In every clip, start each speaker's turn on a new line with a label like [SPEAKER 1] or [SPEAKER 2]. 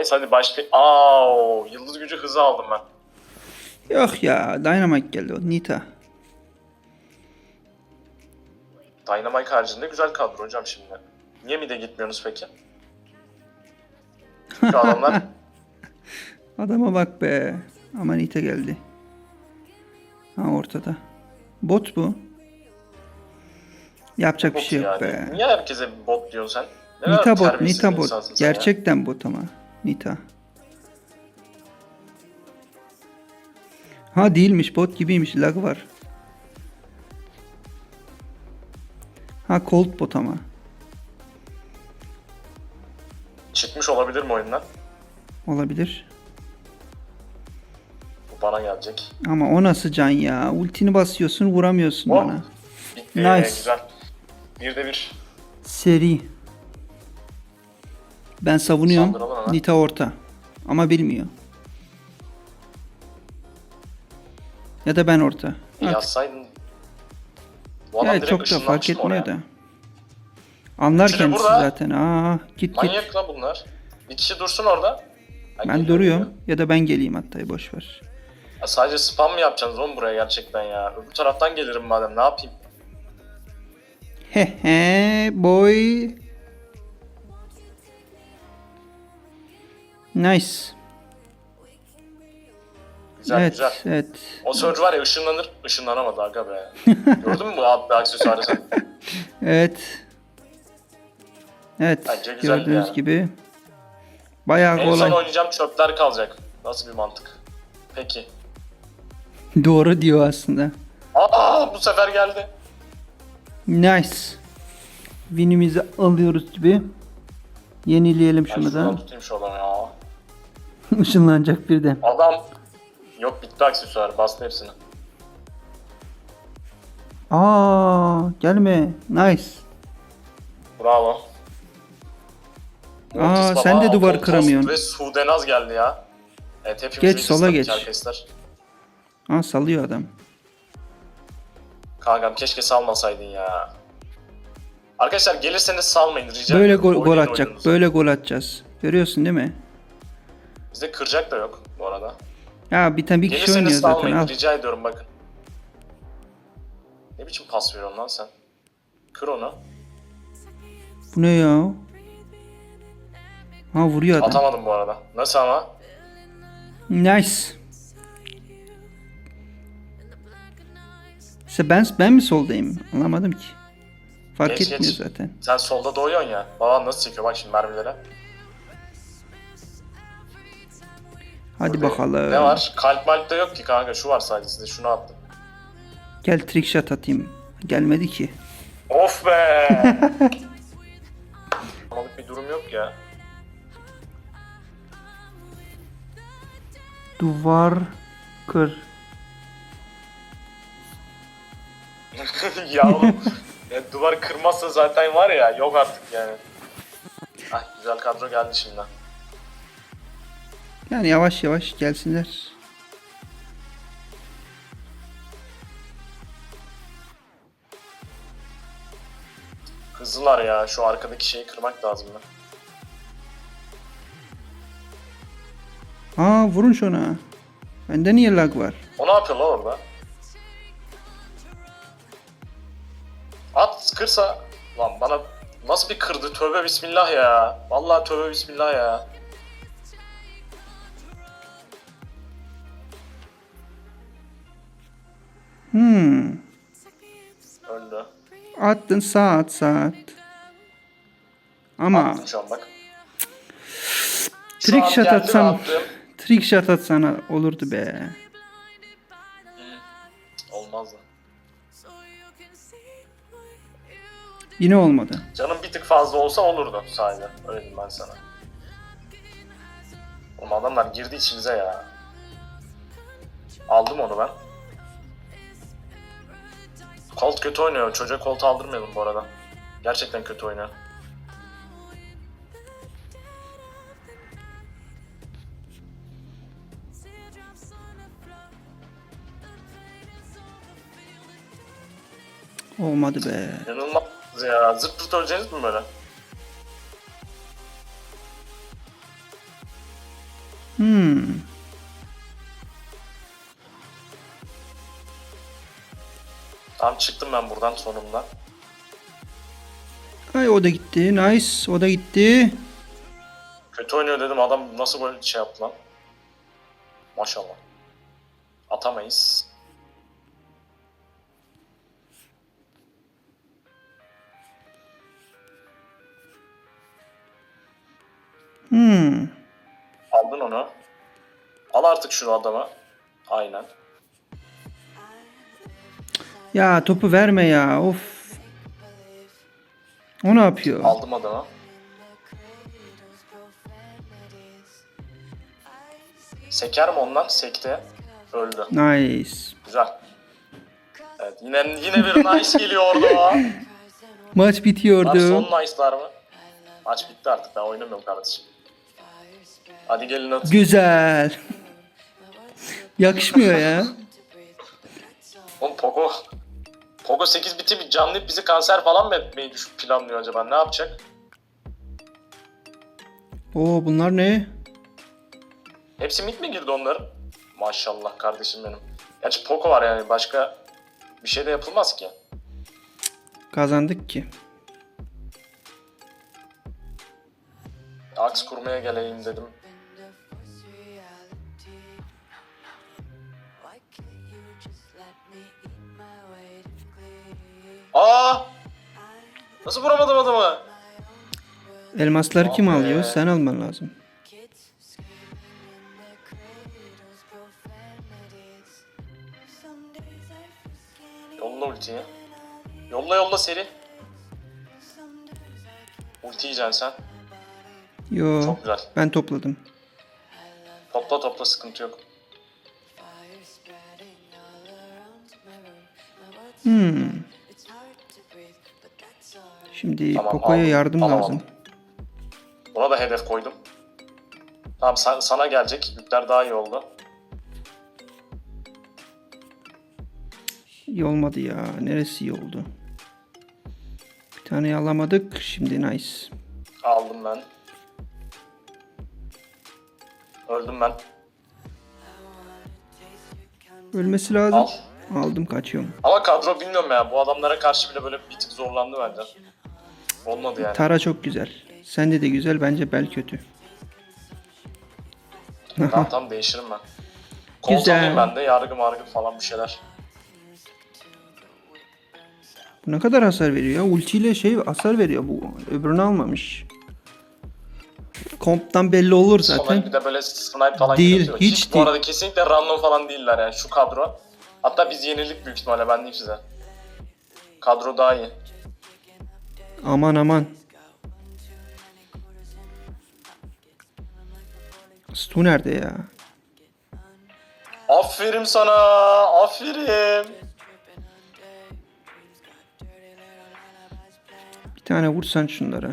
[SPEAKER 1] Neyse hadi başla. Aa, yıldız gücü hızı aldım ben.
[SPEAKER 2] Yok ya Dynamite geldi o Nita.
[SPEAKER 1] Dynamite haricinde güzel kadro hocam şimdi. Niye mi de gitmiyorsunuz peki? Şu adamlar
[SPEAKER 2] Adama bak be. Ama Nita geldi. Ha ortada. Bot bu. Yapacak bir
[SPEAKER 1] bot
[SPEAKER 2] şey yok
[SPEAKER 1] yani.
[SPEAKER 2] be.
[SPEAKER 1] Niye herkese bot diyorsun sen? Ne
[SPEAKER 2] Nita bot, Nita
[SPEAKER 1] bir
[SPEAKER 2] bot.
[SPEAKER 1] insansın sen ya.
[SPEAKER 2] Gerçekten bot ama. Nita. Ha değilmiş bot gibiymiş lag var. Ha cold bot ama.
[SPEAKER 1] Çıkmış olabilir mi oyundan?
[SPEAKER 2] Olabilir.
[SPEAKER 1] Bu bana gelecek.
[SPEAKER 2] Ama o nasıl can ya? Ultini basıyorsun vuramıyorsun
[SPEAKER 1] Oh.
[SPEAKER 2] bana.
[SPEAKER 1] Bitti.
[SPEAKER 2] Nice.
[SPEAKER 1] Güzel. Bir de bir.
[SPEAKER 2] Seri. Ben savunuyorum.
[SPEAKER 1] Saldıralım.
[SPEAKER 2] Nita orta. Ama bilmiyor. Ya da ben orta.
[SPEAKER 1] Bir
[SPEAKER 2] Artık-
[SPEAKER 1] yazsaydın. Bu adam
[SPEAKER 2] Evet çok da fark etmiyor
[SPEAKER 1] oraya?
[SPEAKER 2] da. Anlar
[SPEAKER 1] Üçü
[SPEAKER 2] kendisi
[SPEAKER 1] burada.
[SPEAKER 2] zaten. Aa git git.
[SPEAKER 1] Manyak lan bunlar. Bir kişi dursun orada.
[SPEAKER 2] Ben
[SPEAKER 1] geliyorum
[SPEAKER 2] duruyorum. Ya da ben geleyim hatta boş ver.
[SPEAKER 1] Ya sadece spam mı yapacaksınız oğlum buraya gerçekten ya? Öbür taraftan gelirim madem ne yapayım?
[SPEAKER 2] He he boy. Nice.
[SPEAKER 1] Güzel
[SPEAKER 2] evet,
[SPEAKER 1] güzel.
[SPEAKER 2] evet.
[SPEAKER 1] O Surge var ya ışınlanır, ışınlanamadı aga be. Gördün mü bu abi aksesuarı sen?
[SPEAKER 2] Evet. Evet.
[SPEAKER 1] Bence güzel
[SPEAKER 2] gördüğünüz
[SPEAKER 1] ya.
[SPEAKER 2] gibi. Bayağı
[SPEAKER 1] en son
[SPEAKER 2] kolay.
[SPEAKER 1] oynayacağım çöpler kalacak. Nasıl bir mantık? Peki.
[SPEAKER 2] Doğru diyor aslında.
[SPEAKER 1] Aa bu sefer geldi.
[SPEAKER 2] Nice. Winimizi alıyoruz gibi. Yenileyelim şunu
[SPEAKER 1] şuradan
[SPEAKER 2] da.
[SPEAKER 1] tutayım şu adamı ya.
[SPEAKER 2] Işınlanacak birden.
[SPEAKER 1] Adam Yok bitti aksesuar bastı hepsini.
[SPEAKER 2] Aa, gelme. Nice.
[SPEAKER 1] Bravo.
[SPEAKER 2] Aa,
[SPEAKER 1] Mortis
[SPEAKER 2] sen
[SPEAKER 1] baba,
[SPEAKER 2] de duvar kıramıyorsun.
[SPEAKER 1] Ve Sudenaz geldi ya. Evet hepimiz
[SPEAKER 2] Geç, sola geç.
[SPEAKER 1] Arkadaşlar.
[SPEAKER 2] Aa, salıyor adam.
[SPEAKER 1] Kankam keşke salmasaydın ya. Arkadaşlar gelirseniz salmayın rica
[SPEAKER 2] Böyle
[SPEAKER 1] ediyorum.
[SPEAKER 2] gol, gol
[SPEAKER 1] Oynayın
[SPEAKER 2] atacak.
[SPEAKER 1] oyununuzu.
[SPEAKER 2] Böyle gol atacağız. Görüyorsun değil mi?
[SPEAKER 1] Bizde kıracak da yok bu arada.
[SPEAKER 2] Ya bir tane bir kişi oynuyor
[SPEAKER 1] Gelirseniz
[SPEAKER 2] zaten.
[SPEAKER 1] salmayın
[SPEAKER 2] Al.
[SPEAKER 1] rica ediyorum bakın. Ne biçim pas veriyorsun lan sen? Kır onu.
[SPEAKER 2] Bu ne ya? Ha vuruyor adam.
[SPEAKER 1] Atamadım bu arada. Nasıl ama?
[SPEAKER 2] Nice. İşte ben ben mi soldayım? Anlamadım ki. Fark
[SPEAKER 1] Geç,
[SPEAKER 2] etmiyor
[SPEAKER 1] geç.
[SPEAKER 2] zaten.
[SPEAKER 1] Sen solda doğuyorsun ya. Baban nasıl çekiyor bak şimdi mermilere.
[SPEAKER 2] Hadi
[SPEAKER 1] Burada
[SPEAKER 2] bakalım.
[SPEAKER 1] Ne var? Kalp malp de yok ki kanka. Şu var sadece size. Şunu attım.
[SPEAKER 2] Gel trick shot atayım. Gelmedi ki.
[SPEAKER 1] Of be! Amalık bir durum yok ya.
[SPEAKER 2] Duvar kır.
[SPEAKER 1] ya oğlum. ya duvar kırmazsa zaten var ya yok artık yani. Ah güzel kadro geldi şimdi.
[SPEAKER 2] Yani yavaş yavaş gelsinler.
[SPEAKER 1] Hızlılar ya. Şu arkadaki şeyi kırmak lazım da.
[SPEAKER 2] Aa vurun şuna. Bende niye lag var?
[SPEAKER 1] O ne yapıyor lan orada? At kırsa... Lan bana nasıl bir kırdı? Tövbe bismillah ya. Vallahi tövbe bismillah ya.
[SPEAKER 2] Hmm.
[SPEAKER 1] Öldü.
[SPEAKER 2] Attın sağ at sağ at. Ama
[SPEAKER 1] Attım şu an bak. Şu
[SPEAKER 2] trick shot
[SPEAKER 1] geldi ve
[SPEAKER 2] atsam
[SPEAKER 1] attım.
[SPEAKER 2] trick shot atsana olurdu be.
[SPEAKER 1] Olmazdı.
[SPEAKER 2] Yine olmadı.
[SPEAKER 1] Canım bir tık fazla olsa olurdu sadece. Öyle diyeyim ben sana. Oğlum adamlar girdi içimize ya. Aldım onu ben. Colt kötü oynuyor. Çocuğa Colt aldırmayalım bu arada. Gerçekten kötü oynuyor.
[SPEAKER 2] Olmadı be.
[SPEAKER 1] İnanılmaz ya. Zırt pırt öleceğiniz mi böyle? Tamam çıktım ben buradan sonunda.
[SPEAKER 2] Ay o da gitti. Nice. O da gitti.
[SPEAKER 1] Kötü oynuyor dedim adam nasıl böyle şey yaptı lan. Maşallah. Atamayız.
[SPEAKER 2] Hmm.
[SPEAKER 1] Aldın onu. Al artık şunu adama. Aynen.
[SPEAKER 2] Ya topu verme ya. Of. O ne yapıyor?
[SPEAKER 1] Aldım adamı. Seker mi ondan? Sekti. Öldü.
[SPEAKER 2] Nice.
[SPEAKER 1] Güzel. Evet yine yine bir nice geliyor orada.
[SPEAKER 2] Maç bitiyordu.
[SPEAKER 1] son nice'lar mı? Maç bitti artık ben oynamıyorum kardeşim. Hadi gelin at.
[SPEAKER 2] Güzel. Yakışmıyor ya.
[SPEAKER 1] Oğlum Pogo Pogo 8 biti bir canlayıp bizi kanser falan mı etmeyi düş planlıyor acaba? Ne yapacak?
[SPEAKER 2] Oo bunlar ne?
[SPEAKER 1] Hepsi mid mi girdi onların? Maşallah kardeşim benim. Gerçi Poco var yani başka bir şey de yapılmaz ki.
[SPEAKER 2] Kazandık ki.
[SPEAKER 1] Aks kurmaya geleyim dedim. Nasıl vuramadım adamı?
[SPEAKER 2] Elmasları kim alıyor? Sen alman lazım.
[SPEAKER 1] Yolla ultiyi. Yolla yolla seri. Ulti yiyeceksin sen.
[SPEAKER 2] Yo.
[SPEAKER 1] Çok güzel.
[SPEAKER 2] Ben topladım.
[SPEAKER 1] Topla topla sıkıntı yok.
[SPEAKER 2] Hmm. Şimdi
[SPEAKER 1] Tamam,
[SPEAKER 2] Poco'ya
[SPEAKER 1] aldım.
[SPEAKER 2] yardım
[SPEAKER 1] Alamadım.
[SPEAKER 2] lazım.
[SPEAKER 1] Buna da hedef koydum. Tamam sen- sana gelecek. Yükler daha iyi oldu.
[SPEAKER 2] İyi olmadı ya. Neresi iyi oldu? Bir tane alamadık. Şimdi nice.
[SPEAKER 1] Aldım ben. Öldüm ben.
[SPEAKER 2] Ölmesi lazım.
[SPEAKER 1] Al.
[SPEAKER 2] Aldım kaçıyorum.
[SPEAKER 1] Ama kadro bilmiyorum ya. Bu adamlara karşı bile böyle bir tık zorlandı bence. Olmadı yani.
[SPEAKER 2] Tara çok güzel. Sende de güzel. Bence Bel kötü.
[SPEAKER 1] tamam tamam değişirim ben.
[SPEAKER 2] Güzel.
[SPEAKER 1] ben de. Yargı margı falan bir şeyler.
[SPEAKER 2] Bu ne kadar hasar veriyor ya? Ultiyle şey hasar veriyor bu. Öbürünü almamış. Komptan belli olur
[SPEAKER 1] Sonra
[SPEAKER 2] zaten.
[SPEAKER 1] bir de böyle snipe falan
[SPEAKER 2] Değil,
[SPEAKER 1] gidiyor.
[SPEAKER 2] hiç
[SPEAKER 1] Bu
[SPEAKER 2] değil.
[SPEAKER 1] arada kesinlikle random falan değiller yani şu kadro. Hatta biz yenildik büyük ihtimalle ben diyeyim size. Kadro daha iyi.
[SPEAKER 2] Aman aman. Stu nerede ya?
[SPEAKER 1] Aferin sana. Aferin.
[SPEAKER 2] Bir tane vursan şunlara.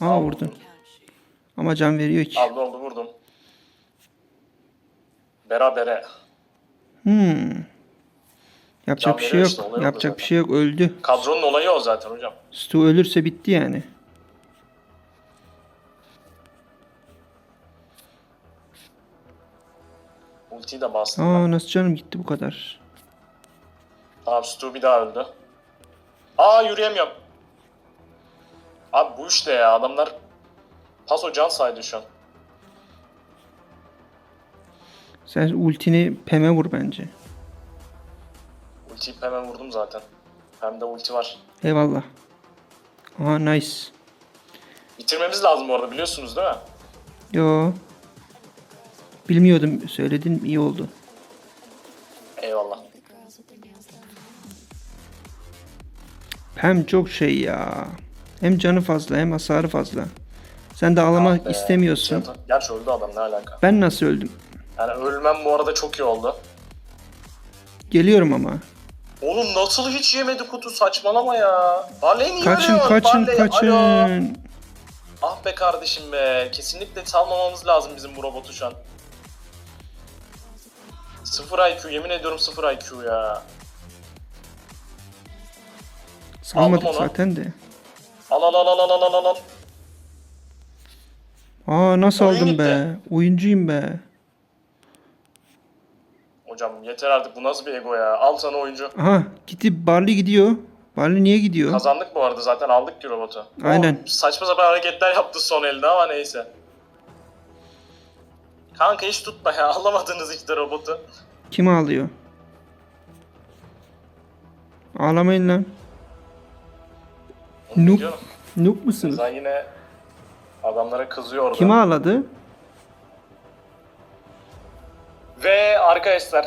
[SPEAKER 2] Aa vurdun. Ama can veriyor ki.
[SPEAKER 1] Aldı oldu vurdum. Berabere.
[SPEAKER 2] Hmm. Yapacak bir şey yok.
[SPEAKER 1] işte,
[SPEAKER 2] Yapacak bir
[SPEAKER 1] zaten.
[SPEAKER 2] şey yok. Öldü.
[SPEAKER 1] Kadronun olayı o zaten hocam.
[SPEAKER 2] Stu ölürse bitti yani.
[SPEAKER 1] Ultiyi de bastım. ben.
[SPEAKER 2] Aa nasıl canım gitti bu kadar.
[SPEAKER 1] Tamam Stu bir daha öldü. Aa yürüyemiyorum. Abi bu işte ya adamlar paso can saydı şu an.
[SPEAKER 2] Sen ultini Pem'e vur bence.
[SPEAKER 1] Ultiyi hemen vurdum zaten. Hem de ulti var.
[SPEAKER 2] Eyvallah. Aha nice.
[SPEAKER 1] Bitirmemiz lazım bu arada biliyorsunuz değil mi?
[SPEAKER 2] Yo. Bilmiyordum. Söyledin iyi oldu.
[SPEAKER 1] Eyvallah.
[SPEAKER 2] Pem çok şey ya. Hem canı fazla hem hasarı fazla. Sen de ağlamak istemiyorsun.
[SPEAKER 1] Gerçi öldü adam ne alaka.
[SPEAKER 2] Ben nasıl öldüm?
[SPEAKER 1] Yani ölmem bu arada çok iyi oldu.
[SPEAKER 2] Geliyorum ama.
[SPEAKER 1] Oğlum nasıl hiç yemedi kutu saçmalama ya. Barley niye
[SPEAKER 2] Kaçın
[SPEAKER 1] veriyorsun?
[SPEAKER 2] kaçın
[SPEAKER 1] Barley, alo.
[SPEAKER 2] kaçın.
[SPEAKER 1] Ah be kardeşim be. Kesinlikle salmamamız lazım bizim bu robotu şu an. Sıfır IQ yemin ediyorum sıfır IQ ya.
[SPEAKER 2] Salmadık
[SPEAKER 1] Aldım onu.
[SPEAKER 2] zaten de.
[SPEAKER 1] Al al al al al al al al.
[SPEAKER 2] Aa nasıl
[SPEAKER 1] Oyun
[SPEAKER 2] aldım
[SPEAKER 1] gitti.
[SPEAKER 2] be? Oyuncuyum be.
[SPEAKER 1] Hocam yeter artık bu nasıl bir ego ya. Al sana oyuncu.
[SPEAKER 2] Aha gitti Barley gidiyor. Barley niye gidiyor?
[SPEAKER 1] Kazandık bu arada zaten aldık ki robotu.
[SPEAKER 2] Aynen.
[SPEAKER 1] O saçma sapan hareketler yaptı son elde ama neyse. Kanka hiç tutma ya. Alamadınız işte robotu.
[SPEAKER 2] Kim ağlıyor? Ağlamayın lan. Noob. Noob musunuz?
[SPEAKER 1] Sen yine adamlara kızıyor orada.
[SPEAKER 2] Kim ağladı?
[SPEAKER 1] Ve arkadaşlar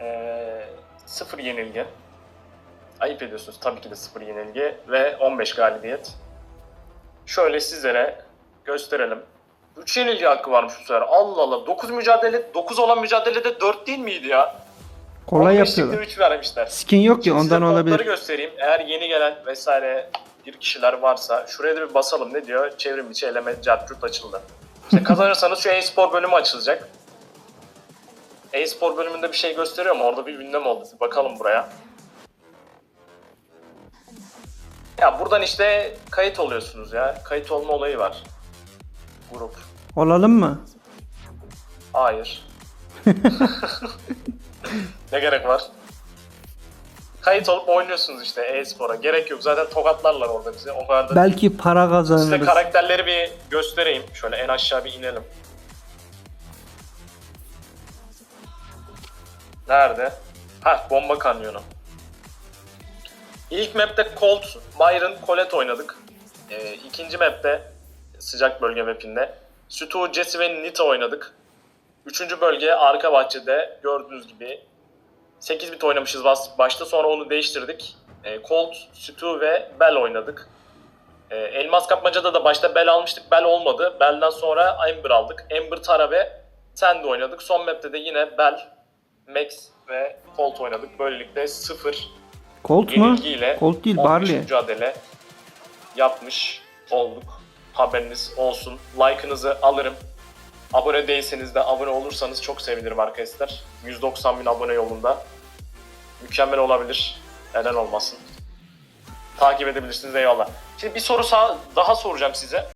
[SPEAKER 1] eee sıfır yenilgi. Ayıp ediyorsunuz tabii ki de sıfır yenilgi ve 15 galibiyet. Şöyle sizlere gösterelim. 3 yenilgi hakkı varmış bu sefer. Allah Allah. 9 mücadele 9 olan mücadelede 4 değil miydi ya?
[SPEAKER 2] Kolay
[SPEAKER 1] 15'likte
[SPEAKER 2] yapıyorlar.
[SPEAKER 1] 3 vermişler.
[SPEAKER 2] Skin yok ya
[SPEAKER 1] Şimdi
[SPEAKER 2] ondan olabilir.
[SPEAKER 1] göstereyim. Eğer yeni gelen vesaire bir kişiler varsa şuraya da bir basalım. Ne diyor? Çevrim içi eleme cartçurt açıldı. İşte kazanırsanız şu e-spor bölümü açılacak. E-spor bölümünde bir şey gösteriyor mu? Orada bir ünlem oldu. Bir bakalım buraya. Ya buradan işte kayıt oluyorsunuz ya. Kayıt olma olayı var. Grup.
[SPEAKER 2] Olalım mı?
[SPEAKER 1] Hayır. ne gerek var? Kayıt olup oynuyorsunuz işte e-spora. Gerek yok. Zaten tokatlarlar orada bizi. O kadar da
[SPEAKER 2] Belki para
[SPEAKER 1] Size
[SPEAKER 2] kazanırız.
[SPEAKER 1] karakterleri bir göstereyim. Şöyle en aşağı bir inelim. Nerede? Ha bomba kanyonu. İlk map'te Colt, Byron, Colette oynadık. Ee, ikinci map'te sıcak bölge map'inde Stu, Jesse ve Nita oynadık. Üçüncü bölge arka bahçede gördüğünüz gibi 8 bit oynamışız başta sonra onu değiştirdik. Ee, Colt, Stu ve Bell oynadık. Ee, Elmas Kapmaca'da da başta Bell almıştık. Bell olmadı. Bell'den sonra Ember aldık. Ember, Tara ve Sandy oynadık. Son map'te de yine Bell, Max ve Colt oynadık. Böylelikle 0
[SPEAKER 2] Colt mu? Colt değil
[SPEAKER 1] 15
[SPEAKER 2] Barley.
[SPEAKER 1] mücadele yapmış olduk. Haberiniz olsun. Like'ınızı alırım. Abone değilseniz de abone olursanız çok sevinirim arkadaşlar. 190 bin abone yolunda. Mükemmel olabilir. Neden olmasın. Takip edebilirsiniz eyvallah. Şimdi bir soru daha soracağım size.